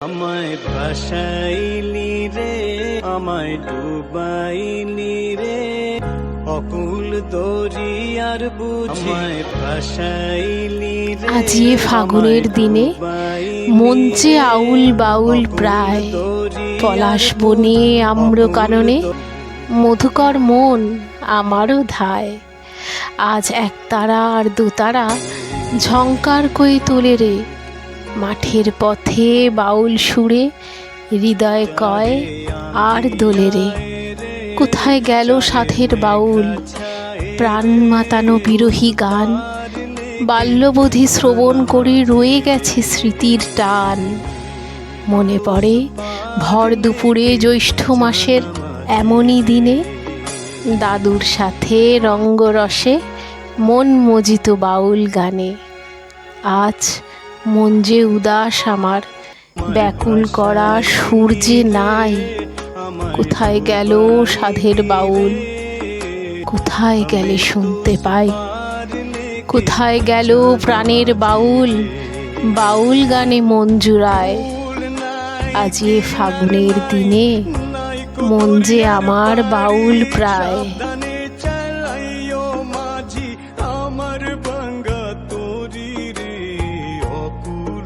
আমায় ভাসাইলি রে আমায় ডুবাইলি রে। অকুল দরিয়ার বুঝি আমায় ভাসাইলি রে আজি এ ফাগুনের দিনে মঞ্চে আউল বাউল প্রায় পলাশ বনে আম্র কাননে মধুকর মন আমারও ধায়। আজ এক তারা আর দুতারা ঝঙ্কার কই তোলে রে মাঠের পথে বাউল সুরে, হৃদয় কয় আর দোলে রে। কোথায় গেল সাথের বাউল? প্রাণ মাতানো বিরোহী গান। বাল্যবধি শ্রবণ করে রয়ে গেছে স্মৃতির টান। মনে পড়ে ভর দুপুরে জ্যৈষ্ঠ মাসের এমনই দিনে। দাদুর সাথে রঙ্গরসে মন মজিত বাউল গানে। আজ মন যে উদাস আমার, ব্যাকুল করা সুর যে নাই। কোথায় গেল সাধের বাউল? কোথায় গেলে শুনতে পাই? কোথায় গেল প্রাণের বাউল? বাউল গানে মন জুড়ায়। আজ এ ফাগুনের দিনে মন যে আমার বাউল প্রায়।